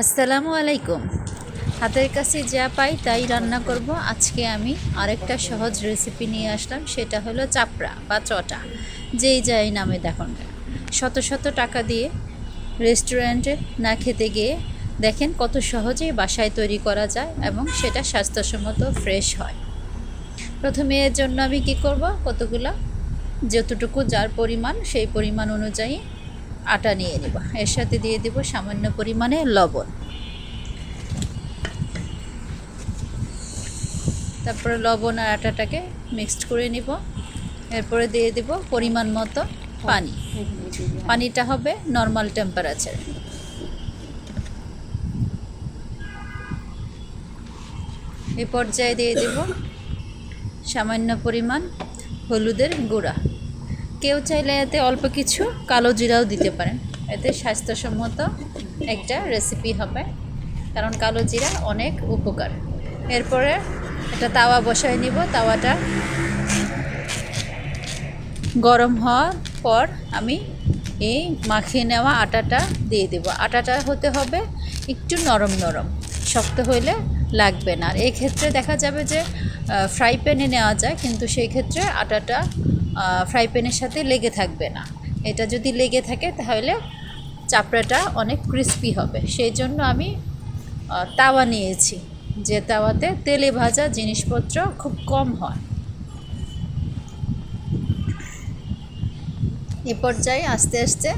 আসসালামু আলাইকুম। হাতের কাছে যা পাই তাই রান্না করব। আজকে আমি আরেকটা সহজ রেসিপি নিয়ে আসলাম, সেটা হলো চাপড়া বা চটা। যেই যাই নামে দেখুন। শত শত টাকা দিয়ে রেস্টুরেন্টে না খেতে গিয়ে দেখেন কত সহজেই বাসায় তৈরি করা যায় এবং সেটা স্বাস্থ্যসম্মত ফ্রেশ হয়। প্রথমে এর জন্য আমি কি করব? কতগুলো, যতটুকু যার পরিমাণ, সেই পরিমাণ অনুযায়ী আটা নিয়ে নেব। এর সাথে দিয়ে দেব সামান্য পরিমাণে লবণ। তারপরে লবণ আর আটাটাকে মিক্সড করে নিব। এরপরে দিয়ে দেব পরিমাণ মতো পানি। পানিটা হবে নর্মাল টেম্পারেচার এই পর্যায়ে দিয়ে দেব সামান্য পরিমাণ হলুদের গুঁড়া। কেউ চাইলে এতে অল্প কিছু কালো জিরাও দিতে পারেন। এতে স্বাস্থ্যসম্মত একটা রেসিপি হবে, কারণ কালো জিরা অনেক উপকার। এরপরে একটা তাওয়া বসায় নিব, তাওয়াটা গরম হওয়ার পর আমি এই মাখিয়ে নেওয়া আটাটা দিয়ে দেব। আটাটা হতে হবে একটু নরম নরম, শক্ত হইলে লাগবে না। আর এই ক্ষেত্রে দেখা যাবে যে ফ্রাই প্যানে নেওয়া যায়, কিন্তু সেই ক্ষেত্রে আটাটা ফ্রাই প্যানের সাথে লেগে থাকবে না। এটা যদি লেগে থাকে তাহলে চাপড়াটা অনেক ক্রিস্পি হবে। সেই জন্য আমি তাওয়া নিয়েছি, যে তাওয়াতে তেলে ভাজা জিনিসপত্র খুব কম হয়। এ পর্যায়ে আস্তে আস্তে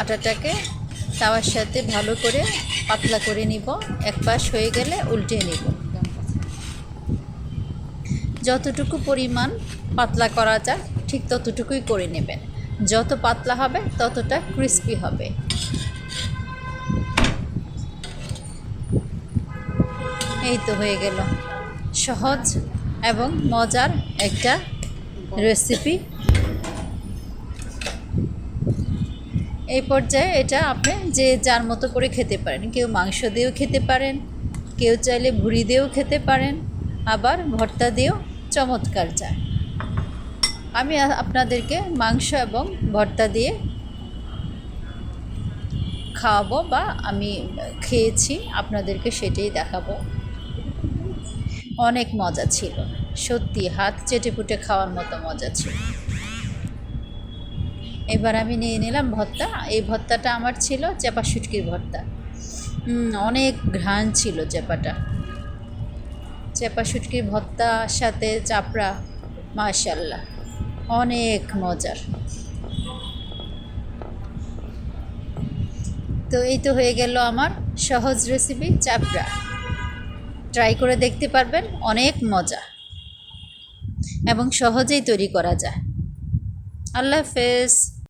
আটাটাকে তাওয়ার সাথে ভালো করে পাতলা করে নিব। এক পাশ হয়ে গেলে উল্টে নিব। যতটুকু পরিমাণ পাতলা করা যায় ঠিক ততটুকুই করে নেবেন। যত পাতলা হবে, ততটা ক্রিস্পি হবে। এই তো হয়ে গেল। সহজ এবং মজার একটা রেসিপি এই পর্যায়ে এটা আপনি যে যার মতো করে খেতে পারেন। কেউ মাংস দিয়েও খেতে পারেন, কেউ চাইলে ভুড়ি দিয়েও খেতে পারেন, আবার ভর্তা দিয়েও চমৎকার যায়। আমি আপনাদেরকে মাংস এবং ভর্তা দিয়ে খাওয়াবো বা আমি খেয়েছি, আপনাদেরকে সেটাই দেখাবো। অনেক মজা ছিল। সত্যি, হাত চেটেপুটে খাওয়ার মতো মজা ছিল। এবার আমি নিয়ে নিলাম ভর্তা। এই ভর্তাটা আমার ছিল চেপা শুটকির ভর্তা। অনেক ঘ্রাণ ছিল চেপাটা। চেপা শুটকির ভর্তার সাথে চাপড়া, মাশাল্লাহ। অনেক মজার। তো এই তো হয়ে গেল আমার সহজ রেসিপি চাপড়া। ট্রাই করে দেখতে পারবেন, অনেক মজা। এবং সহজেই তৈরি করা যায়। আল্লাহ হাফেজ।